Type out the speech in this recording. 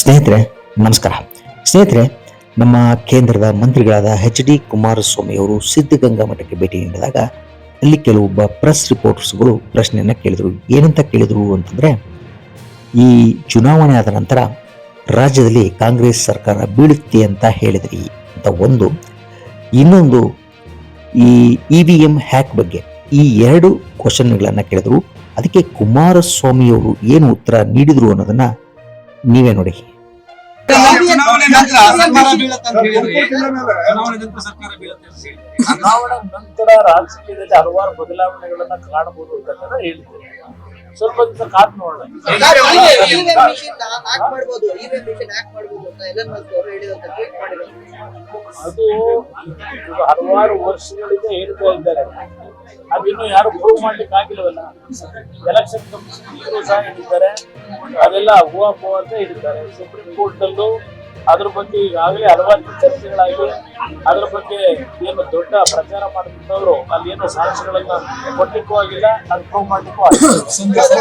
ಸ್ನೇಹಿತರೆ, ನಮಸ್ಕಾರ. ಸ್ನೇಹಿತರೆ, ನಮ್ಮ ಕೇಂದ್ರದ ಮಂತ್ರಿಗಳಾದ ಎಚ್ ಡಿ ಕುಮಾರಸ್ವಾಮಿ ಅವರು ಸಿದ್ಧಗಂಗಾ ಮಠಕ್ಕೆ ಭೇಟಿ ನೀಡಿದಾಗ ಅಲ್ಲಿ ಕೆಲವೊಬ್ಬ ಪ್ರೆಸ್ ರಿಪೋರ್ಟರ್ಸ್ಗಳು ಪ್ರಶ್ನೆಯನ್ನು ಕೇಳಿದರು. ಏನಂತ ಕೇಳಿದರು ಅಂತಂದರೆ, ಈ ಚುನಾವಣೆ ಆದ ನಂತರ ರಾಜ್ಯದಲ್ಲಿ ಕಾಂಗ್ರೆಸ್ ಸರ್ಕಾರ ಬೀಳುತ್ತೆ ಅಂತ ಹೇಳಿದ್ರಿ ಅಂತ ಒಂದು. ಇನ್ನೊಂದು, ಈ ಇ ವಿ ಎಂ ಹ್ಯಾಕ್ ಬಗ್ಗೆ ಈ ಎರಡು ಕ್ವಶನ್ಗಳನ್ನು ಕೇಳಿದರು. ಅದಕ್ಕೆ ಕುಮಾರಸ್ವಾಮಿಯವರು ಏನು ಉತ್ತರ ನೀಡಿದರು ಅನ್ನೋದನ್ನು ನೀವೇ ನೋಡಿ. ಚುನಾವಣೆ ನಂತರ ಸರ್ಕಾರ ಬೀಳತ್ತೆ ಅಂತ ಹೇಳಿದ್ರಿ. ಚುನಾವಣೆ ನಂತರ ಸರ್ಕಾರ ಬೀಳತ್ತೆ ಅಂತ ಹೇಳಿದ್ರಿ. ಚುನಾವಣೆ ನಂತರ ರಾಜಕೀಯದಲ್ಲಿ ಹಲವಾರು ಬದಲಾವಣೆಗಳನ್ನ ಕಾಣಬಹುದು ಅಂತ ಹೇಳಿದ್ದೇನೆ ಸ್ವಲ್ಪ ದಿವಸ ಕಾದ್ ನೋಡೋಣ. ಅದು ಹಲವಾರು ವರ್ಷಗಳಿಂದ ಹೇಳ್ತಾ ಇದ್ದಾರೆ. ಅದಿನ್ನು ಯಾರು ಪ್ರೂವ್ ಮಾಡ್ಲಿಕ್ಕೆ ಆಗಿಲ್ಲವಲ್ಲ? ಎಲೆಕ್ಷನ್ ಕಮಿಷನ್ ಸಹ ಹೇಳಿದ್ದಾರೆ. ಅದೆಲ್ಲ ಹೂವಾಪೋ ಅಂತ ಹೇಳಿದ್ದಾರೆ. ಸುಪ್ರೀಂ ಕೋರ್ಟ್ ಅಲ್ಲೂ ಅದ್ರ ಬಗ್ಗೆ ಈಗಾಗಲೇ ಹಲವಾರು ಚರ್ಚೆಗಳಾಗಿ ಅದ್ರ ಬಗ್ಗೆ ಏನು ದೊಡ್ಡ ಪ್ರಚಾರ ಮಾಡ್ತಿದ್ದವರು ಅಲ್ಲಿ ಏನು ಸಾಕ್ಷಿಗಳನ್ನ ಕೊಟ್ಟಿಕ್ಕೂ ಆಗಿಲ್ಲ. ಅದು ಪ್ರೂವ್ ಮಾಡಲಿಕ್ಕೂ ಆಗಿಲ್ಲ.